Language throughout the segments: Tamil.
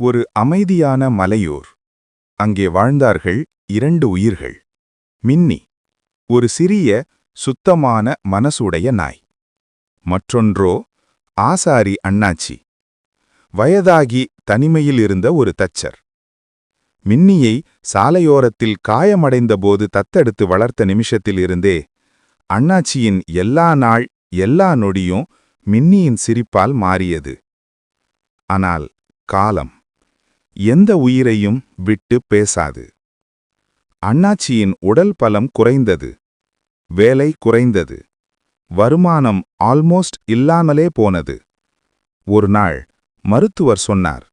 ஒரு அமைதியான மலையூர். அங்கே வாழ்ந்தார்கள் இரண்டு உயிர்கள். மின்னி ஒரு சிறிய சுத்தமான மனசுடைய நாய். மற்றொன்றோ ஆசாரி அண்ணாச்சி. வயதாகி தனிமையில் இருந்த ஒரு தச்சர். மின்னியை சாலையோரத்தில் காயமடைந்தபோது தத்தெடுத்து வளர்த்த நிமிஷத்தில் இருந்தே அண்ணாச்சியின் எல்லா நாள் எல்லா நொடியும் மின்னியின் சிரிப்பால் மாறியது. ஆனால் காலம். எந்த உயிரையும் விட்டு பேசாது. அண்ணாச்சியின் உடல் பலம் குறைந்தது. வேலை குறைந்தது. வருமானம் ஆல்மோஸ்ட் இல்லாமலே போனது. ஒரு நாள் மருத்துவர் சொன்னார்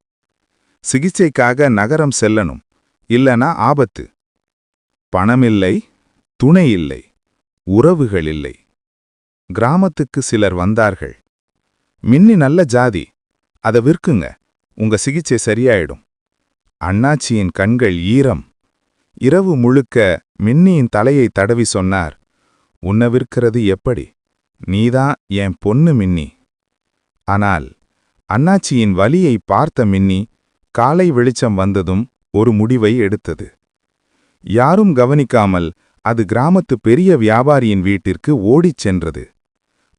சிகிச்சைக்காக நகரம் செல்லணும். இல்லனா ஆபத்து. பணமில்லை துணை இல்லை உறவுகள் இல்லை. கிராமத்துக்கு சிலர் வந்தார்கள். மின்னி நல்ல ஜாதி. அத விற்குங்க. உங்க சிகிச்சை சரியாயிடும். அண்ணாச்சியின் கண்கள் ஈரம். இரவு முழுக்க மின்னியின் தலையை தடவி சொன்னார் உன்னை விற்கிறது எப்படி? நீதான் என் பொண்ணு மின்னி. ஆனால் அண்ணாச்சியின் வலியை பார்த்த மின்னி காலை வெளிச்சம் வந்ததும் ஒரு முடிவை எடுத்தது. யாரும் கவனிக்காமல் அது கிராமத்து பெரிய வியாபாரியின் வீட்டிற்கு ஓடிச் சென்றது.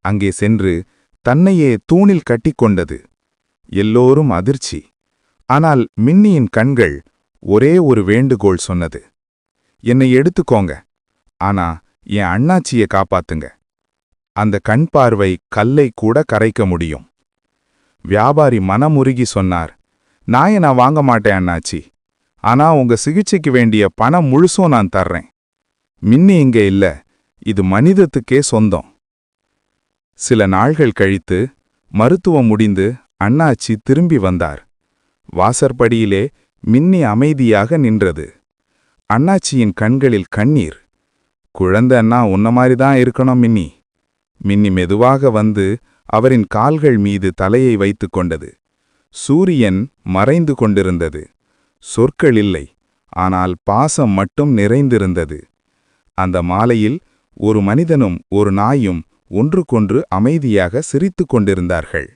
அங்கே சென்று தன்னையே தூணில் கட்டிக்கொண்டது எல்லோரும் அதிர்ச்சி. ஆனால் மின்னியின் கண்கள் ஒரே ஒரு வேண்டுகோள் சொன்னது. என்னை எடுத்துக்கோங்க. ஆனா என் அண்ணாச்சியை காப்பாத்துங்க. அந்த கண் பார்வை கல்லை கூட கரைக்க முடியும். வியாபாரி மனமுருகி சொன்னார் நாயை நான் வாங்க மாட்டேன் அண்ணாச்சி. ஆனா உங்க சிகிச்சைக்கு வேண்டிய பணம் முழுசும் நான் தர்றேன். மின்னி இங்க இல்ல. இது மனிதத்துக்கே சொந்தம். சில நாள்கள் கழித்து மருத்துவம் முடிந்து அண்ணாச்சி திரும்பி வந்தார். வாசற்படியிலே மின்னி அமைதியாக நின்றது. அண்ணாச்சியின் கண்களில் கண்ணீர். குழந்தை அண்ணா உன்ன மாதிரி தான் இருக்கணும் மின்னி. மின்னி மெதுவாக வந்து அவரின் கால்கள் மீது தலையை வைத்துக் கொண்டது. சூரியன் மறைந்து கொண்டிருந்தது. சொற்கள் இல்லை ஆனால் பாசம் மட்டும் நிறைந்திருந்தது. அந்த மாலையில் ஒரு மனிதனும் ஒரு நாயும் ஒன்றுக்கொன்று அமைதியாக சிரித்துக் கொண்டிருந்தார்கள்.